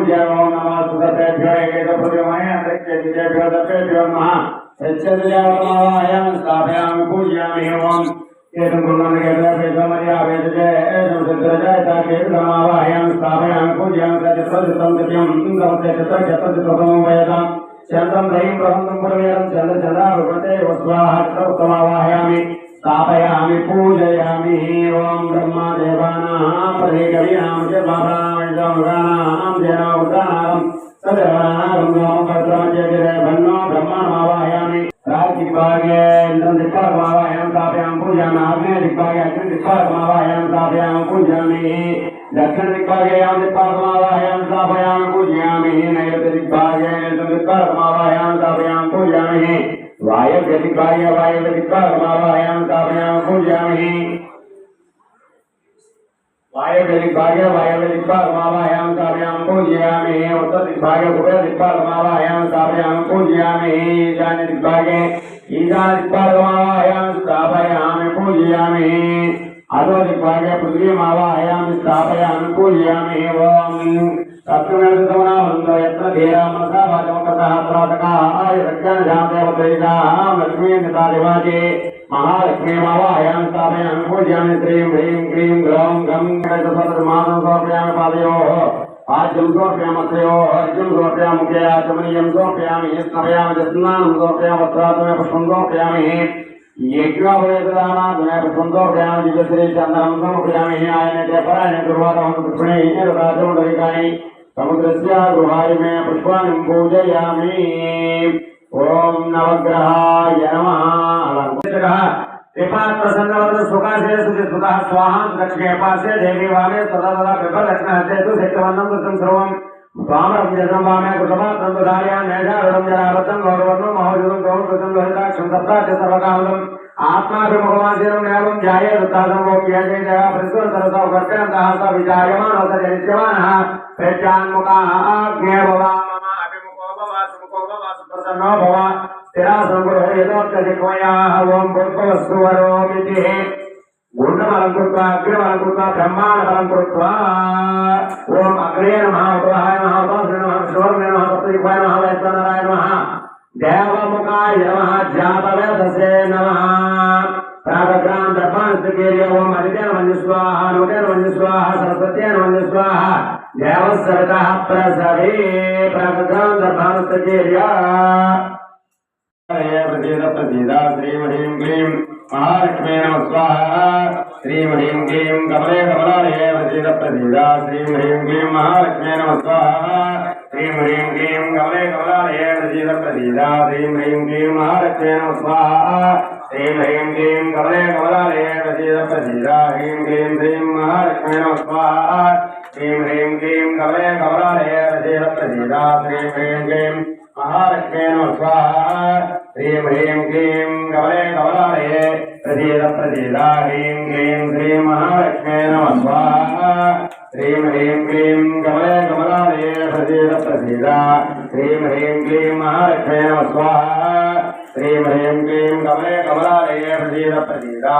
नमः नमः पूजयामि ब्रह्मदेवानां परिकवीनां च बाबाणां जनावृतानां सदर्वाणां भद्रं जय भन्नो ब्रह्मणमावाहयामि राजदिग्भागे इन्द्रं दिक्पालकमावाहयां स्थापयामि पूजयामि आग्नेय दिग्भागे अग्नि दिक्पालकमावाहयां स्थापयामि पूजयामि दक्षिण दिग्भागे यां दिक्पालकमावाहयां स्थापयामि पूजयामि नैऋत्य दिग्भागे नैऋत्य दिक्पालकमावाहयां स्थापयामि पूजयामि वायव्य दिग्भागे वायव्य दिक्पालकमावाहयां स्थापयामि पूजयामि वायव्य दिग्भागे वायव्य दिक्पालकमावाहयां स्थापयामि पूजयामि उत्तर दिग्भागे कुबेर दिक्पालकमावाहयां स्थापयामि पूजयामि ईशान्य दिग्भागे ईशान्य दिक्पालकमावाहयां स्थापयामि पूजयामि अधो दिग्भागे पृथ्वीमावाहयां स्थापयामि पूजयामि ओम नितादिवाचे महालक्ष्मीमावाहयां स्थापयामि पूजयामि श्रीं ह्रीं क्लीं ग्लौं गं गणेशसहस्रमानं समर्पयामि पादयोः। आज्यं समर्पयामि अत्रयोः अर्घ्यं समर्पयामि मुखे आचमनीयं समर्पयामि स्नपयामि स्नानं समर्पयामि, वस्त्रात्मने पुष्पं समर्पयामि। यज्ञोपवेददानात्मने पुष्पं समर्पयामि दिव्यश्री समर्पयामि आयने परायणे दुर्वादहं पुष्पणे रथाचमुदरिकानि समुद्रस्य गृहाय मे पुष्पाणि पूजयामि ॐ नवग्रहाय नमः कृपात्प्रसन्नवद सुखासे सुचिस्मृतः स्वाहां दक्षिणे पार्श्वे देवी वामे तदा तदा विपदक्षिणहस्ते तु शक्तिवन्नं कृतं सर्वं स्वामरं जनं वामे कृतपात्रं ददार्या मेघारुणं जलावतं गौरवर्णं महोजुतं गौर कृतं लोहिताक्षं सप्ताच सर्वकामलम् आत्माभिमुखमासीनं नैवं ध्याये दत्तासं गोप्य जय प्रस्वर सरसौ कर्तनन्तः स विचार्यमाणो स जनिष्यमानः प्रत्यान्मुखाः आज्ञे भवा मम अभिमुखो भव सुमुखो भव सुप्रसन्नो भव स्थिरासङ्गुरो यदोक्तजिह्वयाः ॐ भूर्भुवस्तु वरोमिति गुण्डमलं कृत्वा अग्निमलं कृत्वा ब्रह्माण्डमलं कृत्वा ॐ अग्रे नमः उपहाय नमः उपासने नमः विष्णोर्मे नमः सप्तजिह्वाय नमः वैश्वनराय नमः देवमुखाय नमः जातवेदसे नमः प्रागग्राम दर्पांस्तकेर्य ओम अदितेन वन्यस्वाहा नूतेन वन्यस्वाहा सरस्वत्येन वन्यस्वाहा देवस्सवितः प्रसवे प्रागग्राम दर्पांस्तकेर्य प्रसीद प्रसीद श्रीमहीं क्लीं महालक्ष्मी नमः स्वाहा श्रीमहीं क्लीं कमले कमलालये प्रसीद प्रसीद श्रीमहीं क्लीं महालक्ष्मी नमः स्वाहा श्रीमहीं क्लीं कमले कमलालये प्रसीद प्रसीद श्रीमहीं क्लीं महालक्ष्मी नमः स्वाहा ह्रीं क्लीं कमले कमलालये प्रसीद प्रसीदा ह्रीं क्लीं श्रीं महालक्ष्मी नमः स्वाहा श्रीं ह्रीं क्लीं कमले कमलालये प्रसीद प्रसीदा ह्रीं ह्रीं क्लीं महालक्ष्मी नमः स्वाहा, ह्रीं ह्रीं क्लीं कमले कमलालये प्रसीद प्रसीदा ह्रीं क्लीं श्रीं महालक्ष्मी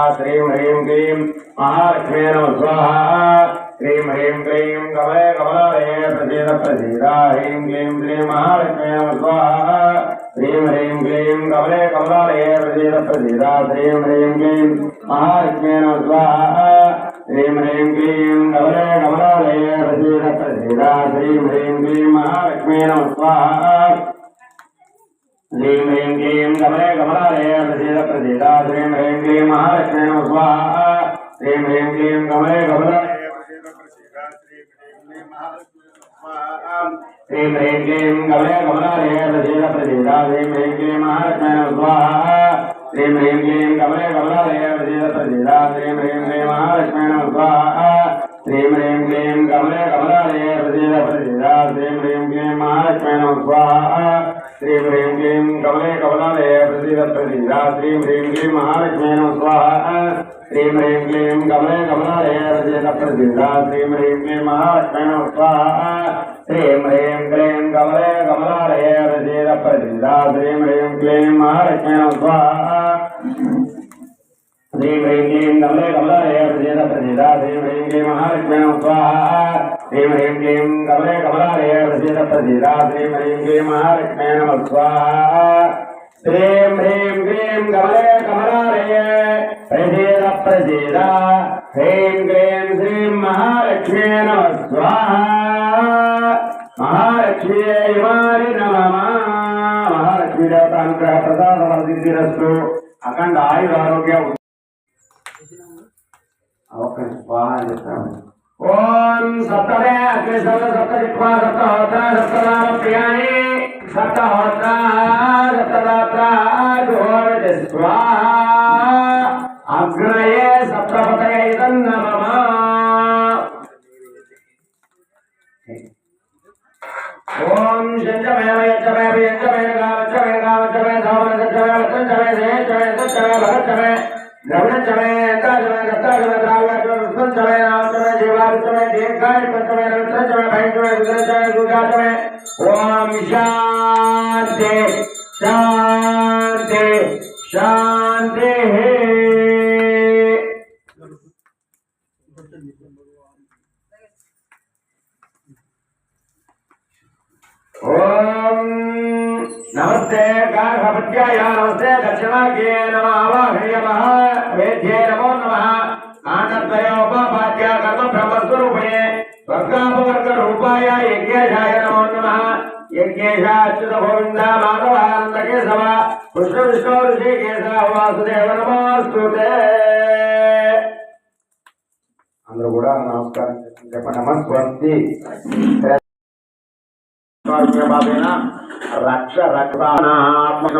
श्रीं ह्रीं क्लीं महालक्ष्मी नमः स्वाहा। ह्रीं ह्रीं क्लीं कमले कमलालये प्रसीद प्रसीद। ह्रीं क्लीं श्रीं महालक्ष्मी नमः स्वाहा। ह्रीं ह्रीं क्लीं कमले कमलालये प्रसीद प्रसीद। श्रीं ह्रीं क्लीं महालक्ष्मी नमः स्वाहा। ह्रीं ह्रीं क्लीं कमले कमलालये प्रसीद प्रसीद। श्रीं ह्रीं क्लीं महालक्ष्मी नमः स्वाहा। ह्रीं ह्रीं क्लीं कमले कमलालये प्रसीद प्रसीद श्रीं ह्रीं क्लीं महालक्ष्मी नमः स्वाहा ह्रीं ह्रीं क्लीं कमले कमलालये प्रसीद प्रसीद श्रीं ह्रीं महालक्ष्मी स्वाहा ह्रीं ह्रीं क्लीं कमले कमलालये प्रसीद प्रसीद ह्रीं ह्रीं क्लीं महालक्ष्मी नमः स्वाहा ह्रीं ह्रीं क्लीं कमले कमलालये प्रसीद प्रसीद श्रीं ह्रीं क्लीं महालक्ष्मी नमः स्वाहा ह्रीं ह्रीं क्लीं कमले कमलालये प्रसीद प्रसीद श्रीं ह्रीं क्लीं महालक्ष्मी नमः स्वाहा श्रीं ह्रीं क्लीं कमले कमलालये प्रसीद श्रीं ह्रीं क्लीं महालक्ष्मी नमः स्वाहा। श्रीं ह्रीं क्लीं कमले कमलालये प्रसीद श्रीं ह्रीं क्लीं महालक्ष्मी नमः स्वाहा। श्रीं ह्रीं क्लीं कमले कमलालये प्रसीद श्रीं ह्रीं क्लीं महालक्ष्मी नमः स्वाहा। श्रीं ह्रीं क्लीं कमले कमलालये प्रसीद श्रीं ह्रीं क्लीं महालक्ष्मी नमः स्वाहा। శ్రీ హ్రీం క్లీం కమలే కమలాలయ ప్రసీద ప్రసీద శ్రీ హ్రీం క్లీం మహాలక్ష్మే నమ స్వాహా శ్రీం హ్రీం క్లీం కమలే కమలాలయ ప్రసీద ప్రసీద హ్రీం క్లీం శ్రీం మహాలక్ష్మే నమ స్వాహా మహాలక్ష్మీ ఇమాని నమమా మహాలక్ష్మీ దేవత అనుగ్రహ ప్రసాద వర్ధిరస్తు అఖండ ఆయుర ఆరోగ్య ఒక్క స్వాహ చెప్తాను ओम सप्तवे अग्रसर सप्तजित्वा सप्तहोत्रा सप्तनाम प्रियाणि सप्तहोत्रा सप्तदात्रा गोविति स्वाहा अग्नये सप्तपतये तन्नमः ओम शञ्जमे वयजमे वयजमे गावजमे गावजमे धावनजमे वचनजमे जयजमे सचमे भगतजमे द्रवणजमे ताजमे दत्ताजमे द्रावणजमे वेगाय पंचमय रुद्रचमय भैंचमय रुद्रचमय दुर्गाचमय ओम शांति शांति शांति ओम नमस्ते, गार्हपत्याय, नमस्ते दक्षिणा के नमः आवाहय नमः, वेद्ये नमः। కర్మ బ్రహ్మస్వరూపిణే స్వర్గాపవర్గ రూపాయ యజ్ఞేశాయ నమో నమః. యజ్ఞేశ గోవింద మాధవానంద కేశవ కృష్ణ విష్ణు ఋషి కేశవ వాసుదేవ నమోస్తుతే. అందరూ కూడా నమస్కారం చెప్పండి నమస్వంతి రక్ష రక్షాత్మక